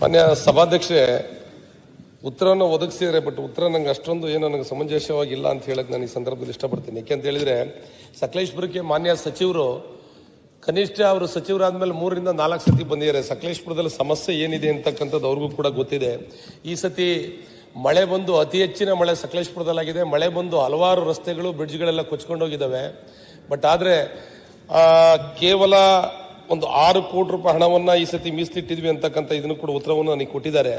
ಮಾನ್ಯ ಸಭಾಧ್ಯಕ್ಷೆ ಉತ್ತರವನ್ನು ಒದಗಿಸಿದರೆ ಬಟ್ ಉತ್ತರ ನಂಗೆ ಅಷ್ಟೊಂದು ಏನು ನನಗೆ ಸಮಂಜಸವಾಗಿಲ್ಲ ಅಂತ ಹೇಳಕ್ ನಾನು ಈ ಸಂದರ್ಭದಲ್ಲಿ ಇಷ್ಟಪಡ್ತೀನಿ. ಯಾಕೆಂತ ಹೇಳಿದ್ರೆ, ಸಕಲೇಶ್ಪುರಕ್ಕೆ ಮಾನ್ಯ ಸಚಿವರು, ಕನಿಷ್ಠ ಅವರು ಸಚಿವರಾದ್ಮೇಲೆ ಮೂರರಿಂದ ನಾಲ್ಕು ಸತಿ ಬಂದಿದ್ದಾರೆ. ಸಕಲೇಶ್ಪುರದಲ್ಲಿ ಸಮಸ್ಯೆ ಏನಿದೆ ಅಂತಕ್ಕಂಥದ್ದು ಅವ್ರಿಗೂ ಕೂಡ ಗೊತ್ತಿದೆ. ಈ ಸತಿ ಮಳೆ ಬಂದು ಅತಿ ಹೆಚ್ಚಿನ ಮಳೆ ಸಕಲೇಶ್ಪುರದಲ್ಲಾಗಿದೆ. ಮಳೆ ಬಂದು ಹಲವಾರು ರಸ್ತೆಗಳು, ಬ್ರಿಡ್ಜ್ಗಳೆಲ್ಲ ಕೊಚ್ಕೊಂಡೋಗಿದ್ದಾವೆ ಬಟ್ ಆದರೆ ಕೇವಲ ಒಂದು ಆರು ಕೋಟಿ ರೂಪಾಯಿ ಹಣವನ್ನು ಈ ಸತಿ ಮೀಸಲಿಟ್ಟಿದ್ವಿ ಅಂತಕ್ಕಂಥ ಇದನ್ನು ಕೂಡ ಉತ್ತರವನ್ನು ನನಗೆ ಕೊಟ್ಟಿದ್ದಾರೆ.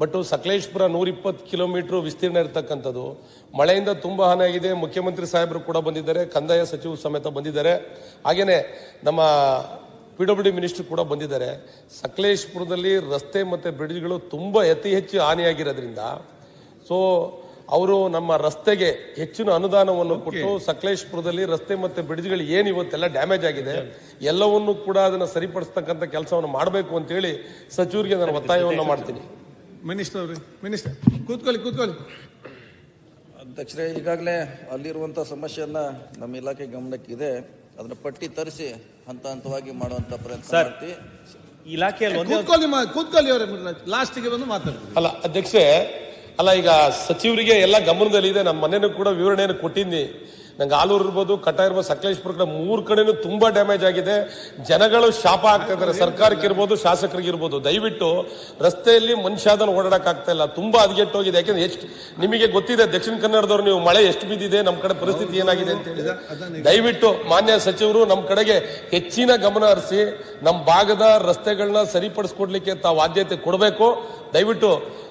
ಬಟ್ ಸಕಲೇಶ್ಪುರ ನೂರಿಪ್ಪತ್ತು ಕಿಲೋಮೀಟರ್ ವಿಸ್ತೀರ್ಣ ಇರತಕ್ಕಂಥದ್ದು. ಮಳೆಯಿಂದ ತುಂಬ ಹಾನಿ ಆಗಿದೆ. ಮುಖ್ಯಮಂತ್ರಿ ಸಾಹೇಬರು ಕೂಡ ಬಂದಿದ್ದಾರೆ. ಕಂದಾಯ ಸಚಿವರು ಸಮೇತ ಬಂದಿದ್ದಾರೆ. ಹಾಗೆಯೇ ನಮ್ಮ ಪಿ ಡಬ್ಲ್ಯೂ ಡಿ ಮಿನಿಸ್ಟರ್ ಕೂಡ ಬಂದಿದ್ದಾರೆ. ಸಕಲೇಶ್ಪುರದಲ್ಲಿ ರಸ್ತೆ ಮತ್ತು ಬ್ರಿಡ್ಜ್ಗಳು ತುಂಬ ಅತಿ ಹೆಚ್ಚು ಹಾನಿಯಾಗಿರೋದ್ರಿಂದ. ಸೊ ಅವರು ನಮ್ಮ ರಸ್ತೆಗೆ ಹೆಚ್ಚಿನ ಅನುದಾನವನ್ನು ಕೊಟ್ಟು ಸಕಲೇಶ್ಪುರದಲ್ಲಿ ರಸ್ತೆ ಮತ್ತೆ ಬ್ರಿಡ್ಜ್ಗಳು ಏನು ಇವತ್ತೆಲ್ಲ ಡ್ಯಾಮೇಜ್ ಆಗಿದೆ ಎಲ್ಲವನ್ನೂ ಕೂಡ ಅದನ್ನ ಸರಿಪಡಿಸತಕ್ಕಂಥ ಕೆಲಸವನ್ನು ಮಾಡಬೇಕು ಅಂತೇಳಿ ಸಚಿವರಿಗೆ ನಾನು ಒತ್ತಾಯವನ್ನು ಮಾಡ್ತೀನಿ. ಮಿನಿಸ್ಟರ್ ಅವ್ರಿ ಮಿನಿಸ್ಟರ್ ಕೂತ್ಕೊಳ್ಳಿ ಕೂತ್ಕೊಳ್ಳಿ. ಅಧ್ಯಕ್ಷರೇ ಈಗಾಗಲೇ ಅಲ್ಲಿರುವಂಥ ಸಮಸ್ಯೆಯನ್ನ ನಮ್ಮ ಇಲಾಖೆ ಗಮನಕ್ಕಿದೆ. ಅದನ್ನ ಪಟ್ಟಿ ತರಿಸಿ ಹಂತ ಹಂತವಾಗಿ ಮಾಡುವಂತ ಪ್ರಯತ್ನ ಸರ್. ಮಾಡ್ತೀವಿ. ಇಲಾಖೆಯಲ್ಲಿ ಕೂತ್ಕೊಳ್ಳಿ ಮಾ- ಕೂತ್ಕೊಳ್ಳಿ ಅವರೇ ಲಾಸ್ಟಿಗೆ ಬಂದು ಮಾತಾಡ್ತೀವಿ ಅಲ್ಲ ಅಧ್ಯಕ್ಷೆ ಅಲ್ಲ, ಈಗ ಸಚಿವರಿಗೆ ಎಲ್ಲ ಗಮನದಲ್ಲಿದೆ ನಮ್ಮ ಮನೆಯೂ ಕೂಡ ವಿವರಣೆಯನ್ನು ಕೊಟ್ಟಿದ್ದೀನಿ. ನಂಗೆ ಆಲೂರು ಇರ್ಬೋದು ಕಟ್ಟ ಇರ್ಬೋದು, ಸಕಲೇಶ್ಪುರ ಕಡೆ ಮೂರು ಕಡೆನೂ ತುಂಬಾ ಡ್ಯಾಮೇಜ್ ಆಗಿದೆ. ಜನಗಳು ಶಾಪ ಆಗ್ತಾ ಇದ್ದಾರೆ. ಸರ್ಕಾರಕ್ಕೆ ಇರ್ಬೋದು, ಶಾಸಕರಿಗೆ ಇರ್ಬೋದು. ದಯವಿಟ್ಟು ರಸ್ತೆಯಲ್ಲಿ ಮನುಷ್ಯ ಅದನ್ನು ಓಡಾಡಕ್ ಆಗ್ತಾ ಇಲ್ಲ. ತುಂಬಾ ಹೋಗಿದೆ ಯಾಕೆಂದ್ರೆ ಎಷ್ಟು ನಿಮಗೆ ಗೊತ್ತಿದೆ, ದಕ್ಷಿಣ ಕನ್ನಡದವ್ರು ನೀವು ಮಳೆ ಎಷ್ಟು ಬಿದ್ದಿದೆ ನಮ್ಮ ಕಡೆ ಪರಿಸ್ಥಿತಿ ಏನಾಗಿದೆ ಅಂತ ಹೇಳಿದ್ರೆ ದಯವಿಟ್ಟು ಮಾನ್ಯ ಸಚಿವರು ನಮ್ಮ ಕಡೆಗೆ ಹೆಚ್ಚಿನ ಗಮನ ಹರಿಸಿ ನಮ್ಮ ಭಾಗದ ರಸ್ತೆಗಳನ್ನ ಸರಿಪಡಿಸ್ಕೊಡ್ಲಿಕ್ಕೆ ತಾವು ಆದ್ಯತೆ ಕೊಡಬೇಕು. ದಯವಿಟ್ಟು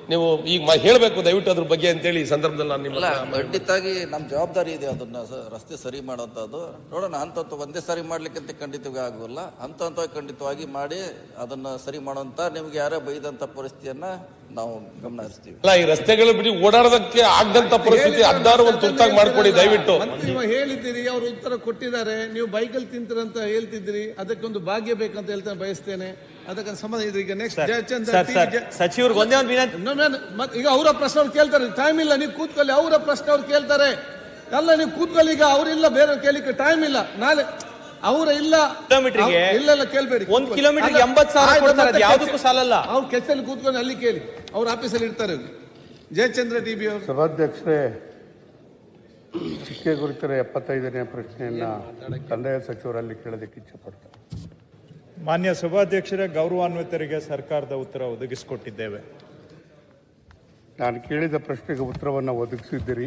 ನೀವು ಈಗ ಹೇಳಬೇಕು ಹೇಳ್ಬೇಕು ದಯವಿಟ್ಟು ಅದ್ರ ಬಗ್ಗೆ ಅಂತೇಳಿ ಈ ಸಂದರ್ಭದಲ್ಲಿ ನಾನು ನಿಮ್ಮಲ್ಲ ನಿಮ್ಮ ಖಂಡಿತಾಗಿ ನಮ್ಮ ಜವಾಬ್ದಾರಿ ಇದೆ ಅದನ್ನ ಸ- ರಸ್ತೆ ಸರಿ ಮಾಡುವಂತದ್ದು ನೋಡೋಣ ಹಂತ ಹಂತ ಒಂದೇ ಸಾರಿ ಮಾಡ್ಲಿಕ್ಕಂತ ಖಂಡಿತವಾಗಿ ಆಗುವಲ್ಲ ಹಂತ ಹಂತವಾಗಿ ಖಂಡಿತವಾಗಿ ಮಾಡಿ ಅದನ್ನ ಸರಿ ಮಾಡುವಂತ ನಿಮ್ಗೆ ಯಾರೇ ಬೈದಂತ ಪರಿಸ್ಥಿತಿಯನ್ನ ನಾವು ಗಮನ ಹರಿಸ್ತೀವಿ ಅಲ್ಲ ಈ ರಸ್ತೆಗಳು ಬಿಡಿ ಓಡಾಡೋದಕ್ಕೆ ಆಗದಂತ ಪರಿಸ್ಥಿತಿ ಹದ್ದಾರು ಒಂದು ತುರ್ತಾಗಿ ಮಾಡ್ಕೊಡಿ ದಯವಿಟ್ಟು. ನೀವು ಹೇಳಿದ್ದೀರಿ ಅವರು ಉತ್ತರ ಕೊಟ್ಟಿದ್ದಾರೆ. ನೀವು ಬೈಕಲ್ಲಿ ತಿಂತೀರಂತ ಹೇಳ್ತಿದ್ದೀರಿ. ಅದಕ್ಕೊಂದು ಭಾಗ್ಯ ಬೇಕಂತ ಹೇಳ್ತಾ ಬಯಸ್ತೇನೆ. ಅದಕ್ಕೆ ಸಂಬಂಧ ಇದೆ. ಈಗ ನೆಕ್ಸ್ಟ್ ಜಯಚಂದ್ರ ಸರ್ ಸರ್ ಸಚಿವರಿಗೆ ಒಂದೇ ಒಂದು ವಿನಂತಿ ಈಗ ಅವರ ಪ್ರಶ್ನೆ ಅವ್ರು ಕೇಳ್ತಾರೆ. ಟೈಮ್ ಇಲ್ಲ ನೀವು ಕೂತ್ಕೊಳ್ಳಿ ಅವರ ಪ್ರಶ್ನೆ ಅವ್ರು ಕೇಳ್ತಾರೆ. ಅಲ್ಲ ನೀವು ಕೂತ್ಕೊಳ್ಳಿ ಈಗ ಅವರಿಲ್ಲ ಬೇರೆ ಕೇಳಿಕ್ಕೆ ಟೈಮ್ ಇಲ್ಲ. ನಾಳೆ ಅವರ ಇಲ್ಲ ಕಿಲೋಮೀಟರ್ಗೆ ಇಲ್ಲ ಇಲ್ಲ ಕೇಳ್ಬೇಡಿ. ಒಂದ್ ಕಿಲೋಮೀಟರ್ ಎಂಬತ್ತು ಸಾವಿರ ಕೊಡ್ತಾರೆ, ಯಾವುದಕ್ಕೂ ಸಾಲಲ್ಲ. ಅವ್ರು ಕೆಸಲ್ಲಿ ಕೂತ್ಕೊಂಡು ಅಲ್ಲಿ ಕೇಳಿ. ಅವ್ರ ಆಫೀಸಲ್ಲಿ ಇರ್ತಾರೆ ಜಯಚಂದ್ರ ಟಿ ಬಿ ಅವರು. ಸಭಾಧ್ಯಕ್ಷರೇ ಚಿಕ್ಕೆ ಗುರುತರ ಎಪ್ಪತ್ತೈದನೇ ಪ್ರಶ್ನೆಯನ್ನ ಕಂದಾಯ ಸಚಿವರಲ್ಲಿ ಕೇಳೋದಕ್ಕೆ ಇಚ್ಛೆಪಡ್ತಾರೆ ಮಾನ್ಯ ಸಭಾಧ್ಯಕ್ಷರೇ ಗೌರವಾನ್ವಿತರಿಗೆ ಸರ್ಕಾರದ ಉತ್ತರ ಒದಗಿಸಿಕೊಟ್ಟಿದ್ದೇವೆ. ನಾನು ಕೇಳಿದ ಪ್ರಶ್ನೆಗೆ ಉತ್ತರವನ್ನು ಒದಗಿಸಿದ್ದೀರಿ.